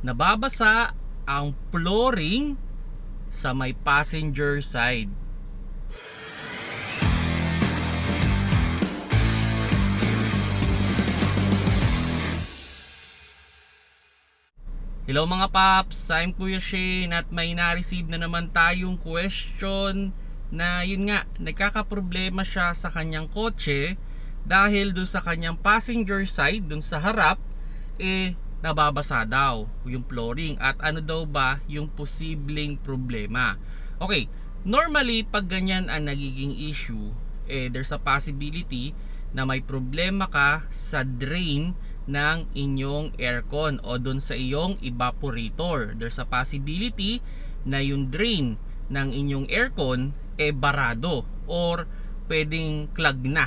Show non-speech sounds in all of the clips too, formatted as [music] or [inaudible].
nababasa ang flooring sa may passenger side. Hello mga paps, I'm Kuya Shane at may na-receive na naman tayong question na yun nga, nagkakaproblema siya sa kanyang kotse dahil dun sa kanyang passenger side, dun sa harap, eh nababasa daw yung flooring at ano daw ba yung posibleng problema. Okay, normally pag ganyan ang nagiging issue, eh there's a possibility na may problema ka sa drain ng inyong aircon o dun sa iyong evaporator. There's a possibility na yung drain ng inyong aircon e barado or pwedeng clog na.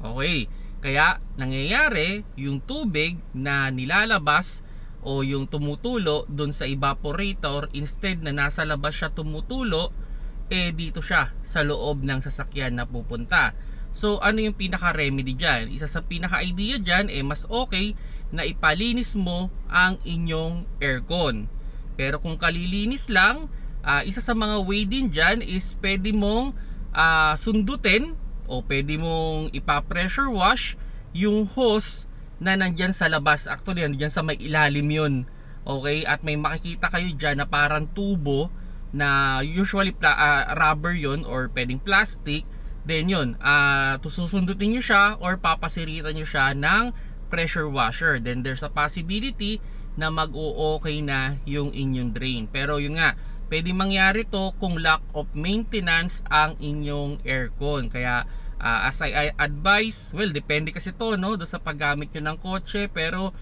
Okay. Kaya nangyayari yung tubig na nilalabas o yung tumutulo dun sa evaporator instead na nasa labas siya tumutulo eh dito siya sa loob ng sasakyan na pupunta. So ano yung pinaka-remedy dyan? Isa sa pinaka-idea dyan eh mas okay na ipalinis mo ang inyong aircon. Pero kung kalilinis lang, ah, isa sa mga way din dyan is pwede mong ah, sundutin o pwede mong ipa-pressure wash yung hose na nandyan sa labas. Actually, nandyan sa may ilalim yun. Okay? At may makikita kayo dyan na parang tubo na usually pla- ah, rubber yon or pwedeng plastic then yun, uh, susundutin nyo siya or papasiritan nyo siya ng pressure washer. Then there's a possibility na mag-o-okay na yung inyong drain. Pero yun nga, pwede mangyari to kung lack of maintenance ang inyong aircon. Kaya uh, as I, advise, well, depende kasi to no, do sa paggamit nyo ng kotse. Pero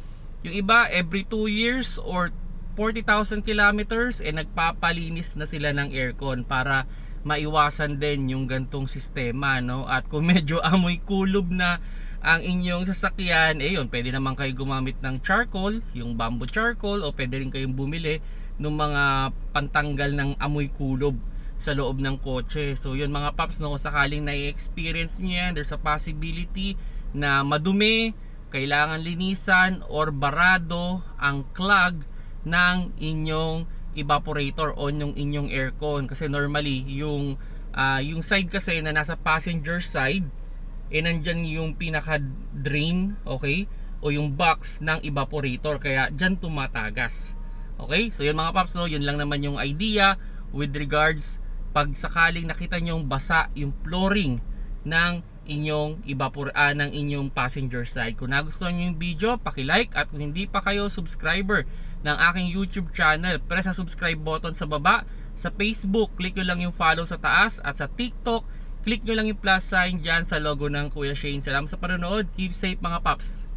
yung iba, every 2 years or 40,000 kilometers, eh nagpapalinis na sila ng aircon para maiwasan din yung gantong sistema no at kung [laughs] medyo amoy kulob na ang inyong sasakyan eh yun pwede naman kayo gumamit ng charcoal yung bamboo charcoal o pwede rin kayong bumili ng mga pantanggal ng amoy kulob sa loob ng kotse. So yun mga paps no kung sakaling na-experience nyo yan there's a possibility na madumi kailangan linisan or barado ang clog ng inyong evaporator on yung inyong aircon. Kasi normally yung uh, yung side kasi na nasa passenger side eh nandyan yung pinaka drain okay o yung box ng evaporator kaya dyan tumatagas okay so yun mga paps no yun lang naman yung idea with regards pag sakaling nakita nyo basa yung flooring ng inyong evapor ah, ng inyong passenger side. Kung nagustuhan niyo yung video, paki-like at kung hindi pa kayo subscriber ng aking YouTube channel, press ang subscribe button sa baba. Sa Facebook, click nyo lang yung follow sa taas at sa TikTok, click nyo lang yung plus sign dyan sa logo ng Kuya Shane. Salamat sa panonood. Keep safe mga paps.